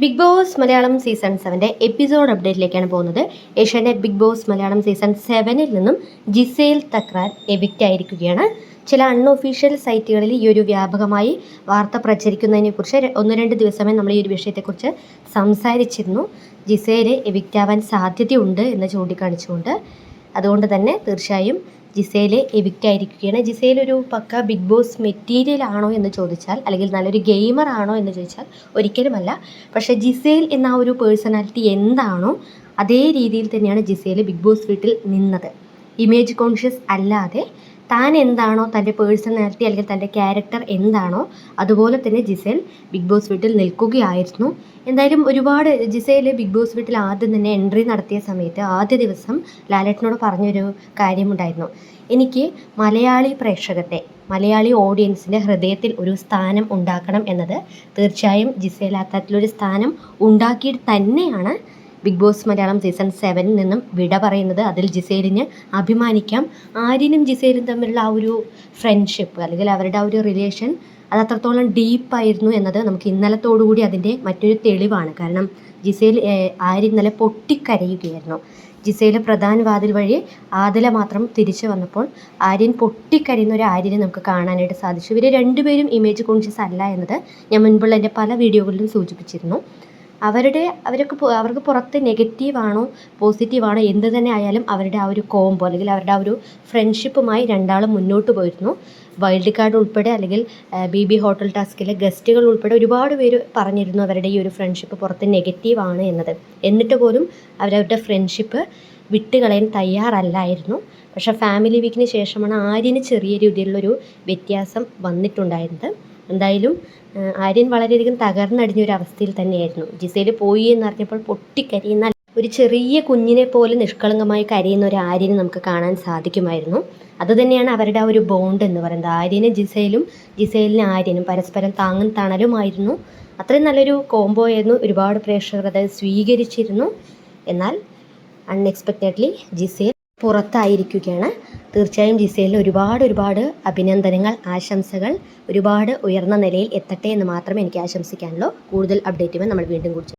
Big Boss Malayalam season സെവന്റെ episode അപ്ഡേറ്റിലേക്കാണ് പോകുന്നത്. Asianet Bigg Boss Malayalam season സെവനിൽ നിന്നും ജിസേൽ തക്രാർ എവിക്റ്റ് ആയിരിക്കുകയാണ്. ചില അൺഒഫീഷ്യൽ സൈറ്റുകളിൽ ഈ ഒരു വ്യാപകമായി വാർത്ത പ്രചരിക്കുന്നതിനെക്കുറിച്ച് ഒന്ന് രണ്ട് ദിവസമേ നമ്മൾ ഈ ഒരു വിഷയത്തെക്കുറിച്ച് സംസാരിച്ചിരുന്നു. ജിസേൽ എവിക്റ്റ് ആവാൻ സാധ്യതയുണ്ട് എന്ന് ചൂണ്ടിക്കാണിച്ചുകൊണ്ട്. അതുകൊണ്ട് തന്നെ തീർച്ചയായും ജിസേൽ എവിക്റ്റ് ആയിരിക്കുകയാണ്. ജിസേൽ ഒരു പക്ക ബിഗ് ബോസ് മെറ്റീരിയൽ ആണോ എന്ന് ചോദിച്ചാൽ അല്ലെങ്കിൽ നല്ലൊരു ഗെയിമർ ആണോ എന്ന് ചോദിച്ചാൽ ഒരിക്കലുമല്ല. പക്ഷേ ജിസേൽ എന്ന ഒരു പേഴ്സണാലിറ്റി എന്താണോ അതേ രീതിയിൽ തന്നെയാണ് ജിസേൽ ബിഗ് ബോസ് വീട്ടിൽ നിന്നത്. ഇമേജ് കോൺഷ്യസ് അല്ലാതെ താൻ എന്താണോ തന്റെ പേഴ്സണാലിറ്റി അല്ലെങ്കിൽ തന്റെ ക്യാരക്ടർ എന്താണോ അതുപോലെ തന്നെ ജിസേൽ ബിഗ് ബോസ് വീട്ടിൽ നിൽക്കുകയായിരുന്നു. എന്തായാലും ഒരുപാട് ജിസേൽ ബിഗ് ബോസ് വീട്ടിൽ ആദ്യം തന്നെ എൻട്രി നടത്തിയ സമയത്ത് ആദ്യ ദിവസം ലാലേട്ടനോട് പറഞ്ഞൊരു കാര്യമുണ്ടായിരുന്നു. എനിക്ക് മലയാളി പ്രേക്ഷകത്തെ മലയാളി ഓഡിയൻസിന്റെ ഹൃദയത്തിൽ ഒരു സ്ഥാനം ഉണ്ടാക്കണം എന്നത് തീർച്ചയായും ജിസേൽ അത്തരത്തിലൊരു സ്ഥാനം ഉണ്ടാക്കിയിട്ട് തന്നെയാണ് ബിഗ് ബോസ് മലയാളം സീസൺ സെവനിൽ നിന്നും വിട പറയുന്നത് അതിൽ ജിസേലിന് അഭിമാനിക്കാം. ആര്യനും ജിസേലും തമ്മിലുള്ള ആ ഒരു ഫ്രണ്ട്ഷിപ്പ് അല്ലെങ്കിൽ അവരുടെ ആ ഒരു റിലേഷൻ അത് അത്രത്തോളം ഡീപ്പായിരുന്നു എന്നത് നമുക്ക് ഇന്നലത്തോടുകൂടി അതിന്റെ മറ്റൊരു തെളിവാണ്. കാരണം ജിസേൽ ആര് ഇന്നലെ പൊട്ടിക്കരയുകയായിരുന്നു. ജിസേൽ പ്രധാന വാതിൽ വഴി ആദില മാത്രം തിരിച്ചു വന്നപ്പോൾ ആര്യൻ പൊട്ടിക്കരയുന്ന ഒരു ആര്യനെ നമുക്ക് കാണാനായിട്ട് സാധിച്ചു. ഇവർ രണ്ടുപേരും ഇമേജ് കോൺഷ്യസ് അല്ല എന്നത് ഞാൻ മുൻപുള്ള എന്റെ പല വീഡിയോകളിലും സൂചിപ്പിച്ചിരുന്നു. അവരുടെ അവർക്ക് അവർക്ക് പുറത്ത് നെഗറ്റീവാണോ പോസിറ്റീവാണോ എന്ത് തന്നെ ആയാലും അവരുടെ ആ ഒരു കോംബോ അല്ലെങ്കിൽ അവരുടെ ആ ഒരു ഫ്രണ്ട്ഷിപ്പുമായി രണ്ടാളും മുന്നോട്ട് പോയിരുന്നു. വൈൽഡ് കാർഡ് ഉൾപ്പെടെ അല്ലെങ്കിൽ ബി ബി ഹോട്ടൽ ടാസ്കിലെ ഗസ്റ്റുകൾ ഉൾപ്പെടെ ഒരുപാട് പേര് പറഞ്ഞിരുന്നു അവരുടെ ഈ ഒരു ഫ്രണ്ട്ഷിപ്പ് പുറത്ത് നെഗറ്റീവ് ആണ് എന്നത്. എന്നിട്ട് പോലും അവരവരുടെ ഫ്രണ്ട്ഷിപ്പ് വിട്ടുകളയാൻ തയ്യാറല്ലായിരുന്നു. പക്ഷേ ഫാമിലി വീക്കിന് ശേഷമാണ് ആര്യന് ചെറിയ രീതിയിലുള്ളൊരു വ്യത്യാസം വന്നിട്ടുണ്ടായിരുന്നത്. എന്തായാലും ആര്യൻ വളരെയധികം തകർന്നടിഞ്ഞ ഒരു അവസ്ഥയിൽ തന്നെയായിരുന്നു. ജിസയിൽ പോയി എന്നറിഞ്ഞപ്പോൾ പൊട്ടിക്കരിയുന്ന ഒരു ചെറിയ കുഞ്ഞിനെ പോലെ നിഷ്കളങ്കമായി കരയുന്ന ഒരു ആര്യനെ നമുക്ക് കാണാൻ സാധിക്കുമായിരുന്നു. അതുതന്നെയാണ് അവരുടെ ആ ഒരു ബോണ്ട് എന്ന് പറയുന്നത്. ആര്യന് ജിസയിലും ജിസയിലിന് ആര്യനും പരസ്പരം താങ്ങും തണലുമായിരുന്നു. അത്രയും നല്ലൊരു കോംബോ ആയിരുന്നു. ഒരുപാട് പ്രേക്ഷകർ അത് സ്വീകരിച്ചിരുന്നു. എന്നാൽ അൺഎക്സ്പെക്റ്റഡ്ലി ജിസേൽ പുറത്തായിരിക്കുകയാണ്. തീർച്ചയായും ജിസേലിന് ഒരുപാട് ഒരുപാട് അഭിനന്ദനങ്ങൾ ആശംസകൾ ഒരുപാട് ഉയർന്ന നിലയിൽ എത്തട്ടെ എന്ന് മാത്രമേ എനിക്ക് ആശംസിക്കാനുള്ളൂ. കൂടുതൽ അപ്ഡേറ്റുമായി നമ്മൾ വീണ്ടും കുറിച്ച്